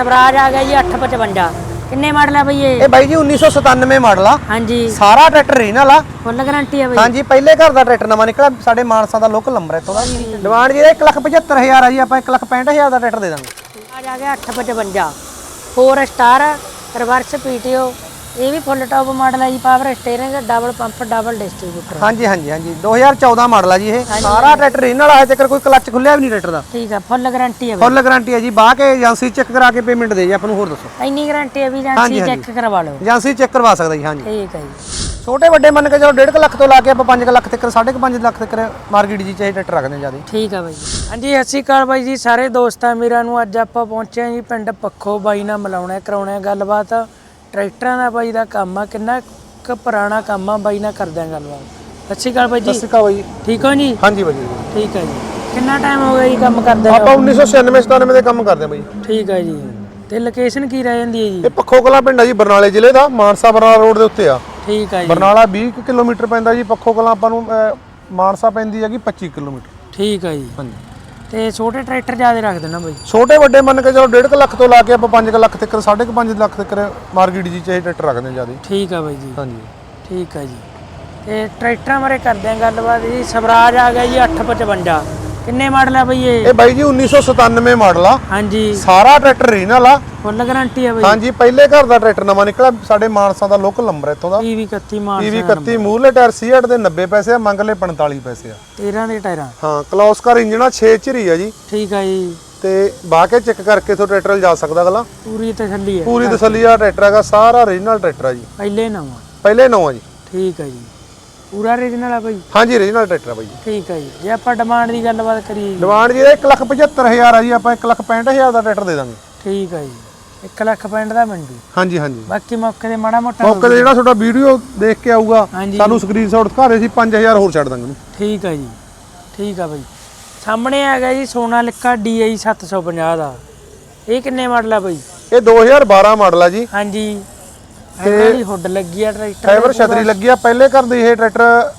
ਸਵਰਾਜ ਆ ਗਿਆ ਜੀ 855 ਕਿੰਨੇ ਮਾਡਲ ਆ ਬਈ ਇਹ? ਇਹ ਬਾਈ ਜੀ 1997 ਮਾਡਲ ਆ। ਹਾਂਜੀ। ਸਾਰਾ ਟਰੈਕਟਰ ਰੀਨਲ ਆ। ਫੁੱਲ ਗਾਰੰਟੀ ਆ ਬਈ। ਹਾਂਜੀ ਪਹਿਲੇ ਘਰ ਦਾ ਟਰੈਕਟਰ ਨਵਾਂ ਨਿਕਲਿਆ ਸਾਡੇ ਮਾਨਸਾ ਦਾ ਲੋਕਲ ਨੰਬਰ ਹੈ ਇੱਥੋਂ ਦਾ। ਡਿਮਾਂਡ ਜੀ 175000 ਆ ਜੀ ਆਪਾਂ 165000 ਦਾ ਟਰੈਕਟਰ ਦੇ ਦਾਂਗੇ। ਆ ਗਿਆ 855 4 ਸਟਾਰ ਰਿਵਰਸ ਪੀਟੀਓ ਇਹ ਵੀ ਫੁੱਲ ਟੌਪ ਮਾਡਲ ਹੈ ਜੀ power steering double pump double distributor ਹਾਂਜੀ ਹਾਂਜੀ ਹਾਂਜੀ। 2014 ਮਾਡਲ ਆ ਜੀ ਇਹ। ਸਾਰਾ ਟਰੈਕਟਰ ਰੀਨਲ ਆ ਹਜੇ ਤੱਕ ਕੋਈ ਕਲੱਚ ਖੁੱਲਿਆ ਵੀ ਨਹੀਂ ਟਰੈਕਟਰ ਦਾ। ਠੀਕ ਆ ਫੁੱਲ ਗਾਰੰਟੀ ਆ ਬਈ। ਫੁੱਲ ਗਾਰੰਟੀ ਹੈ ਜੀ। ਬਾਹ ਕੇ ਏਜੰਸੀ ਚੈੱਕ ਕਰਾ ਕੇ ਪੇਮੈਂਟ ਦੇ ਜੀ ਆਪਾਂ ਨੂੰ ਹੋਰ ਦੱਸੋ। ਇੰਨੀ ਗਾਰੰਟੀ ਆ ਵੀ ਜਾਂ ਹਾਂਜੀ, ਸੀ ਹਾਂਜੀ। ਚੈੱਕ ਕਰਵਾ ਲਓ। ਏਜੰਸੀ ਚੈੱਕ ਕਰਵਾ ਸਕਦਾ ਜੀ ਹਾਂਜੀ। ਠੀਕ ਹੈ ਜੀ। ਛੋਟੇ ਵੱਡੇ ਮੰਨ ਕੇ ਚਲੋ 1.5 ਲੱਖ ਤੋਂ ਲਾ ਕੇ ਆਪਾਂ 5 ਲੱਖ ਤੱਕ 5.5 ਲੱਖ ਤੱਕ ਮਾਰਕੀਟ ਜੀ ਚਾਹੇ ਟਰੈਕਟਰ ਰੱਖਦੇ ਜ਼ਿਆਦਾ। ਠੀਕ ਆ ਬਾਈ ਹਾਂਜੀ ਸਤਿ ਸ਼੍ਰੀ ਅਕਾਲ ਬਾਈ ਜੀ ਸਾਰੇ ਦੋਸਤਾਂ ਮੇਰਾ ਨੂੰ ਅੱਜ ਆਪਾਂ ਪਹੁੰਚੇ ਹਾਂ ਜੀ ਪਿੰਡ ਪੱਖੋ ਬਾਈ ਨਾਲ ਮਿਲਾਉਣਾ ਹੈ, ਕਰਾਉਣਾ ਹੈ ਗੱਲਬਾਤ। ਟਰੈਕਟਰਾਂ ਦਾ ਬਾਈ ਦਾ ਕੰਮ ਆ ਕਿੰਨਾ ਕੁ ਪੁਰਾਣਾ ਕੰਮ ਆ ਬਾਈ ਨਾਲ ਕਰਦੇ ਹਾਂ ਗੱਲਬਾਤ ਸਤਿ ਸ਼੍ਰੀ ਅਕਾਲ ਬਾਈ ਜੀ। ਸਿੱਕਾ ਬਾਈ ਠੀਕ ਹੋ ਜੀ? ਹਾਂਜੀ ਬਾਈ ਜੀ। ਠੀਕ ਹੈ ਜੀ। ਕਿੰਨਾ ਟਾਈਮ ਹੋ ਗਿਆ ਜੀ ਕੰਮ ਕਰਦੇ ਆਪਾਂ ਨੂੰ 1996 97 ਦੇ ਕੰਮ ਕਰਦੇ ਆ ਬਾਈ। ਠੀਕ ਹੈ ਜੀ। ਤੇ ਲੋਕੇਸ਼ਨ ਕੀ ਰਹਿ ਜਾਂਦੀ ਹੈ ਜੀ? ਇਹ ਪੱਖੋ ਕਲਾਂ ਪਿੰਡ ਆ ਜੀ ਬਰਨਾਲੇ ਜ਼ਿਲ੍ਹੇ ਦਾ ਮਾਨਸਾ ਬਰਨਾਲਾ ਰੋਡ ਦੇ ਉੱਤੇ ਆ। ਠੀਕ ਹੈ ਜੀ। ਬਰਨਾਲਾ 20 ਕੁ ਕਿਲੋਮੀਟਰ ਪੈਂਦਾ ਜੀ ਪੱਖੋ ਕਲਾਂ ਆਪਾਂ ਨੂੰ ਮਾਨਸਾ ਪੈਂਦੀ ਹੈਗੀ 25 ਕਿਲੋਮੀਟਰ। ਠੀਕ ਹੈ ਜੀ। ਹਾਂਜੀ। ਤੇ ਛੋਟੇ ਟਰੈਕਟਰ ਜ਼ਿਆਦਾ ਰੱਖ ਦੇਣਾ ਬਾਈ। ਛੋਟੇ ਵੱਡੇ ਮੰਨ ਕੇ ਚਲੋ 1.5 ਲੱਖ ਤੋਂ ਲਾ ਕੇ ਆਪਾਂ 5 ਲੱਖ ਤੱਕ 5.5 ਲੱਖ ਤੱਕ ਮਾਰਕੀਟ ਜੀ ਚਾਹੇ ਟਰੈਕਟਰ ਰੱਖਦੇ ਜ਼ਿਆਦਾ ਠੀਕ ਆ ਬਾਈ ਜੀ। ਹਾਂਜੀ। ਠੀਕ ਹੈ ਜੀ। ਤੇ ਟਰੈਕਟਰਾਂ ਬਾਰੇ ਕਰਦੇ ਹਾਂ ਗੱਲਬਾਤ ਜੀ। ਸਵਰਾਜ ਆ ਗਿਆ ਜੀ 855 ਕਿੰਨੇ ਮਾਡਲ ਆ ਬਈ ਇਹ? ਇਹ ਬਾਈ ਜੀ 1997 ਮਾਡਲ ਆ। ਹਾਂਜੀ। ਸਾਰਾ ਟਰੈਕਟਰ ਰੀਨਲ ਆ। ਫੁੱਲ ਗਾਰੰਟੀ ਆ ਬਈ। ਹਾਂਜੀ ਪਹਿਲੇ ਘਰ ਦਾ ਟਰੈਕਟਰ ਨਵਾਂ ਨਿਕਲਿਆ। ਸਾਡੇ ਮਾਨਸਾ ਦਾ ਲੋਕਲ ਨੰਬਰ ਇੱਥੋਂ ਦਾ। ਪੀਵੀ 31 ਮਾਰ ਪੀਵੀ 31 ਮੂਰਲੇ ਟਾਇਰ 68 ਦੇ 90 ਪੈਸੇ ਆ ਮੰਗਲੇ 45 ਪੈਸੇ ਆ। 13 ਦੇ ਟਾਇਰਾਂ? ਹਾਂ ਕਲੌਸ ਕਰ ਇੰਜਣਾ 6 ਝਰੀ ਆ ਜੀ। ਠੀਕ ਆ ਜੀ। ਤੇ ਬਾਹ ਕੇ ਚੈੱਕ ਕਰਕੇ ਤੋਂ ਟਰੈਕਟਰ ਜਾ ਸਕਦਾ ਅਗਲਾ। ਪੂਰੀ ਤਸੱਲੀ ਹੈ ਪੂਰੀ ਤਸੱਲੀ ਆ ਟਰੈਕਟਰ ਹੈਗਾ ਸਾਰਾ ਓਰੀਜਨਲ ਟਰੈਕਟਰ ਆ ਜੀ। ਪਹਿਲੇ ਨਵਾਂ? ਪਹਿਲੇ ਨਵਾਂ ਜੀ। ਠੀਕ ਹੈ ਜੀ। ਪੂਰਾ ਰੀਜਨਲ ਆ ਬਈ? ਹਾਂਜੀ ਓਰੀਜਨਲ ਟਰੈਕਟਰ ਆ ਬਾਈ। ਠੀਕ ਹੈ ਜੀ। ਜੇ ਆਪਾਂ ਡਿਮਾਂਡ ਦੀ ਗੱਲਬਾਤ ਕਰੀਏ ਜੀ। ਡਿਮਾਂਡ ਜੀ 175000 ਆ ਜੀ ਆਪਾਂ 165000 ਦਾ ਟਰੈਕਟਰ ਦੇ ਦਾਂਗੇ। ਠੀਕ ਹੈ ਜੀ। 1 ਲੱਖ ਪੈਂਟ ਦਾ ਮੰਡੀ। ਹਾਂਜੀ ਹਾਂਜੀ। ਬਾਕੀ ਮੌਕੇ ਤੇ ਮਾੜਾ ਮੋਟਾ ਮੌਕੇ ਤੇ ਜਿਹੜਾ ਤੁਹਾਡਾ ਵੀਡੀਓ ਦੇਖ ਕੇ ਆਊਗਾ ਹਾਂਜੀ। ਸਾਨੂੰ ਸਕਰੀਨਸ਼ਾਟ ਦਿਖਾ ਦੇ ਸੀ 5000 ਹੋਰ ਛੱਡ ਦਾਂਗੇ ਉਹਨੂੰ। ਠੀਕ ਹੈ ਜੀ। ਠੀਕ ਆ ਬਈ। ਸਾਹਮਣੇ ਆ ਗਿਆ ਜੀ ਸੋਨਾਲਿਕਾ DI 750 ਦਾ। ਇਹ ਕਿੰਨੇ ਮਾਡਲ ਆ ਬਈ? ਇਹ 2012 ਮਾਡਲ ਆ ਜੀ। ਹਾਂਜੀ। ਇਹਨਾਂ ਦੀ ਹੁੱਡ ਲੱਗੀ ਆ ਟਰੈਕਟਰ ਫਾਈਬਰ ਛਤਰੀ ਲੱਗੀ ਆ। ਪਹਿਲੇ ਘਰ ਦੇ ਇਹ ਟਰੈਕਟਰ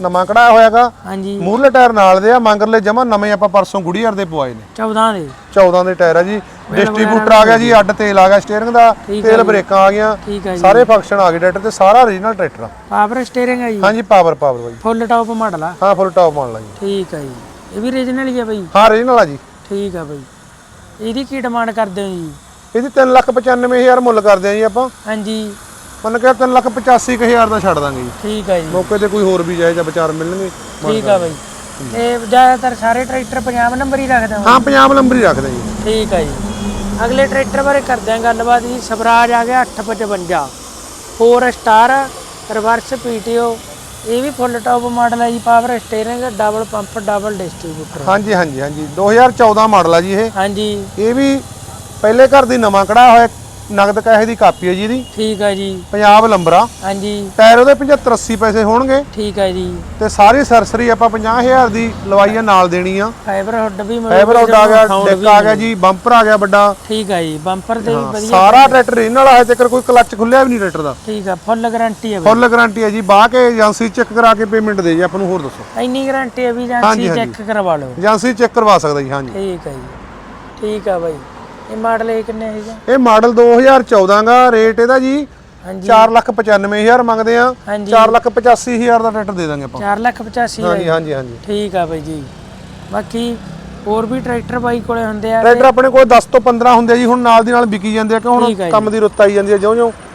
ਨਵਾਂ ਕਢਾਇਆ ਹੋਇਆਗਾ। ਹਾਂਜੀ। ਮੂਰਲੇ ਟਾਇਰ ਨਾਲ ਦੇ ਆ ਮੰਗਰਲੇ ਜਮਾ ਨਵੇਂ ਆਪਾਂ ਪਰਸੋਂ ਗੁੜੀਅਰ ਦੇ ਪਵਾਏ ਨੇ। 14 ਦੇ। 14 ਦੇ ਟਾਇਰ ਆ ਜੀ। ਡਿਸਟ੍ਰੀਬਿਊਟਰ ਆ ਗਿਆ ਜੀ ਅੱਡ ਤੇਲ ਆ ਗਿਆ ਸਟੀਅਰਿੰਗ ਦਾ। ਤੇਲ ਬ੍ਰੇਕਾਂ ਆ ਗਈਆਂ। ਸਾਰੇ ਫੰਕਸ਼ਨ ਆ ਗਏ ਟਰੈਕਟਰ ਤੇ ਸਾਰਾ ਓਰੀਜਨਲ ਟਰੈਕਟਰ ਆ। ਪਾਵਰ ਸਟੀਅਰਿੰਗ ਹੈ ਜੀ। ਹਾਂਜੀ ਪਾਵਰ ਪਾਵਰ ਬਾਈ। ਫੁੱਲ ਟੌਪ ਮਾਡਲ ਆ। ਹਾਂ ਫੁੱਲ ਟਾਪ ਮਾਡਲ ਆ ਜੀ। ਠੀਕ ਹੈ ਜੀ। ਇਹ ਵੀ ਰੀਜਨਲ ਹੀ ਆ ਬਈ। ਹਾਂ ਓਰੀਜਨਲ ਆ ਜੀ। ਠੀਕ ਆ ਬਈ। ਇਹਦੀ ਕੀ ਡਿਮਾਂਡ ਕਰਦੇ ਹੋ ਜੀ? ਇਹਦੀ 395000 ਮੁੱਲ ਕਰਦੇ ਆ ਜੀ ਆਪਾਂ। ਹਾਂਜੀ। ਮੰਨ ਕੇ 385000 ਦਾ ਛੱਡ ਦਾਂਗੇ ਜੀ। ਠੀਕ ਆ ਜੀ। ਮੌਕੇ ਤੇ ਕੋਈ ਹੋਰ ਵੀ ਜਾਇਜ਼ ਜਾਂ ਵਿਚਾਰ ਮਿਲਣਗੇ ਠੀਕ ਆ ਬਈ। ਤੇ ਜ਼ਿਆਦਾਤਰ ਸਾਰੇ ਟਰੈਕਟਰ ਪੰਜਾਬ ਨੰਬਰ ਹੀ ਰੱਖਦੇ ਹੋ ਹਾਂ ਪੰਜਾਬ ਨੰਬਰ ਹੀ ਰੱਖਦੇ ਜੀ। ਠੀਕ ਆ ਜੀ। ਅਗਲੇ ਟਰੈਕਟਰ ਬਾਰੇ ਕਰਦੇ ਹਾਂ ਗੱਲਬਾਤ ਜੀ। ਸਵਰਾਜ ਆ ਗਿਆ 855 4 ਸਟਾਰ ਰਿਵਰਸ ਪੀਟੀਓ ਇਹ ਵੀ ਫੁੱਲ ਟੌਪ ਮਾਡਲ ਹੈ ਜੀ। Power steering double pump double distributor ਹਾਂਜੀ ਹਾਂਜੀ ਹਾਂਜੀ। 2014 ਮਾਡਲ ਆ ਜੀ ਇਹ। ਹਾਂਜੀ। ਇਹ ਵੀ ਪਹਿਲੇ ਘਰ ਦੀ ਨਵਾਂ ਕਢਾਇਆ ਹੋਇਆ ਨਗਦ ਕੈਸ਼ ਦੀ ਕਾਪੀ ਹੈ ਜੀ ਇਹਦੀ। ਠੀਕ ਆ ਜੀ। ਪੰਜਾਬ ਨੰਬਰ ਆ ਹਾਂਜੀ। ਟਾਇਰ ਉਹਦੇ 75 80 ਪੈਸੇ ਹੋਣਗੇ। ਠੀਕ ਆ ਜੀ। ਤੇ ਸਾਰੀ ਸਰਸਰੀ ਆਪਾਂ 50000 ਦੀ ਲਵਾਈ ਆ ਨਾਲ ਦੇਣੀ ਆ। ਫਾਈਬਰ ਹੁੱਡ ਵੀ ਫਾਈਬਰ ਆਊਟ ਆ ਗਿਆ ਡੈਕ ਆ ਗਿਆ ਜੀ ਬੰਪਰ ਆ ਗਿਆ ਵੱਡਾ। ਠੀਕ ਆ ਜੀ ਬੰਪਰ ਤੇ ਵੀ ਵਧੀਆ ਸਾਰਾ ਟਰੈਕਟਰ ਇਹਨਾਂ ਵਾਲਾ ਹੈ ਤੱਕ ਕੋਈ ਕਲੱਚ ਖੁੱਲਿਆ ਵੀ ਨਹੀਂ ਟਰੈਕਟਰ ਦਾ। ਠੀਕ ਆ ਫੁੱਲ ਗਾਰੰਟੀ ਹੈ ਫੁੱਲ ਗਾਰੰਟੀ ਹੈ ਜੀ ਬਾਹ ਕੇ ਏਜੰਸੀ ਚੈੱਕ ਕਰਾ ਕੇ ਪੇਮੈਂਟ ਦੇ ਜੀ ਆਪਾਂ ਨੂੰ ਹੋਰ ਦੱਸੋ। ਇੰਨੀ ਗਾਰੰਟੀ ਹੈ ਵੀ ਜਾਂ ਹਾਂਜੀ, ਸੀ ਹਾਂਜੀ। ਚੈੱਕ ਕਰਵਾ ਲਓ। ਏਜੰਸੀ ਚੈੱਕ ਕਰਵਾ ਸਕਦਾ ਜੀ ਹਾਂਜੀ। ਠੀਕ ਆ ਜੀ। ਠੀਕ ਆ ਬਾਈ। ਇਹ ਮਾਡਲ ਇਹ ਕਿੰਨੇ ਹੈਗਾ ਇਹ ਮਾਡਲ 2014 ਦਾ ਰੇਟ ਇਹਦਾ ਜੀ ਹਾਂਜੀ। 495000 ਮੰਗਦੇ ਆ। ਹਾਂਜੀ। 485000 ਦਾ ਟਰੈਕਟਰ ਦੇ ਦਾਂਗੇ ਆਪਾਂ। 4 ਲੱਖ 85 ਹਾਂਜੀ ਹਾਂਜੀ ਹਾਂਜੀ। ਠੀਕ ਆ ਬਾਈ ਜੀ। ਬਾਕੀ ਹੋਰ ਵੀ ਟਰੈਕਟਰ ਬਾਈ ਕੋਲੇ ਹੁੰਦੇ ਆ ਟਰੈਕਟਰ ਆਪਣੇ ਕੋਲ 10 ਤੋਂ 15 ਹੁੰਦੇ ਆ ਜੀ ਹੁਣ ਨਾਲ ਦੀ ਨਾਲ ਵਿਕੀ ਜਾਂਦੇ ਆ ਕਿ ਹੁਣ ਠੀਕ ਆ ਜੀ। ਕੰਮ ਦੀ ਰੁੱਤ ਆਈ ਜਾਂਦੀ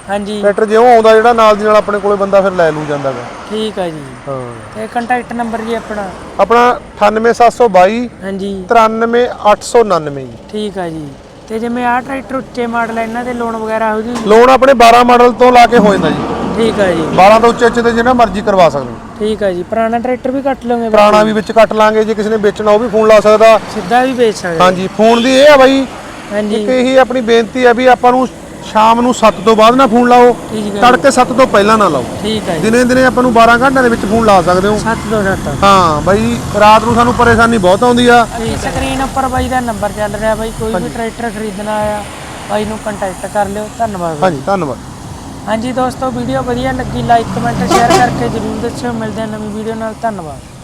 ਹਾਂਜੀ। ਟਰੈਕਟਰ ਜਿਉਂ ਆਉਂਦਾ ਜਿਹੜਾ ਨਾਲ ਦੀ ਨਾਲ ਆਪਣੇ ਕੋਲੇ ਬੰਦਾ ਫਿਰ ਲੈ ਲੂ ਜਾਂਦਾ ਗਾ। ਠੀਕ ਆ ਜੀ। ਹਾਂ। ਤੇ ਕੰਟੈਕਟ ਨੰਬਰ ਜੀ ਆਪਣਾ? ਆਪਣਾ 98722 ਹਾਂਜੀ। 93899 ਜੀ। ਠੀਕ ਆ ਜੀ। ਤੇ ਜਿਵੇਂ ਆਹ ਟਰੈਕਟਰ ਉੱਚੇ ਮਾਡਲ ਇਹਨਾਂ ਤੇ ਲੋਨ ਵਗੈਰਾ ਹੋ ਜੂ ਲੋਨ ਆਪਣੇ 12 ਮਾਡਲ ਤੋਂ ਲਾ ਕੇ ਹੋ ਜਾਂਦਾ ਜੀ। ਠੀਕ ਆ ਜੀ। 12 ਤੋਂ ਉੱਚੇ ਉੱਚੇ ਤੇ ਜਿਹੜਾ ਮਰਜ਼ੀ ਕਰਵਾ ਸਕਦੇ ਹੋ। ਠੀਕ ਆ ਜੀ। ਪੁਰਾਣਾ ਟਰੈਕਟਰ ਵੀ ਕੱਟ ਲਓਗੇ ਬਾਈ? ਪੁਰਾਣਾ ਵੀ ਵਿੱਚ ਕੱਟ ਲਾਂਗੇ ਜੇ ਕਿਸੇ ਨੇ ਵੇਚਣਾ ਉਹ ਵੀ ਫੋਨ ਲਾ ਸਕਦਾ। ਸਿੱਧਾ ਵੀ ਵੇਚ ਸਕਦੇ। ਹਾਂਜੀ ਫੋਨ ਦੀ ਇਹ ਆ ਬਾਈ ਹਾਂਜੀ। ਇੱਕ ਇਹੀ ਆਪਣੀ ਬੇਨਤੀ ਹੈ ਵੀ ਆਪਾਂ ਨੂੰ ਸ਼ਾਮ ਨੂੰ 7 ਤੋਂ ਬਾਅਦ ਨਾ ਫੋਨ ਲਾਓ। ਠੀਕ ਤੜਕੇ 7 ਤੋਂ ਪਹਿਲਾਂ ਨਾ ਲਾਓ। ਠੀਕ ਜੀ। ਦਿਨੇ ਦਿਨੇ ਆਪਾਂ ਨੂੰ 12 ਘੰਟਿਆਂ ਦੇ ਵਿੱਚ ਫੋਨ ਲਾ ਸਕਦੇ ਹੋ। 7 ਤੋਂ 7 ਹਾਂ ਬਾਈ ਰਾਤ ਨੂੰ ਸਾਨੂੰ ਪਰੇਸ਼ਾਨੀ ਬਹੁਤ ਆਉਂਦੀ ਆ। ਸਕਰੀਨ ਉੱਪਰ ਬਾਈ ਦਾ ਨੰਬਰ ਚੱਲ ਰਿਹਾ ਬਾਈ। ਕੋਈ ਵੀ ਟਰੈਕਟਰ ਖਰੀਦਣਾ ਆ ਬਾਈ ਨੂੰ ਕੰਟੈਕਟ ਕਰ ਲਿਓ। ਧੰਨਵਾਦ। ਹਾਂਜੀ ਧੰਨਵਾਦ। ਹਾਂਜੀ ਦੋਸਤੋ ਵੀਡੀਓ ਵਧੀਆ ਲੱਗੀ ਲਾਈਕ ਕਮੈਂਟ ਸ਼ੇਅਰ ਕਰਕੇ ਜਰੂਰ ਦੱਸਿਓ। ਮਿਲਦੇ ਹਾਂ ਨਵੀਂ ਵੀਡੀਓ ਨਾਲ। ਧੰਨਵਾਦ।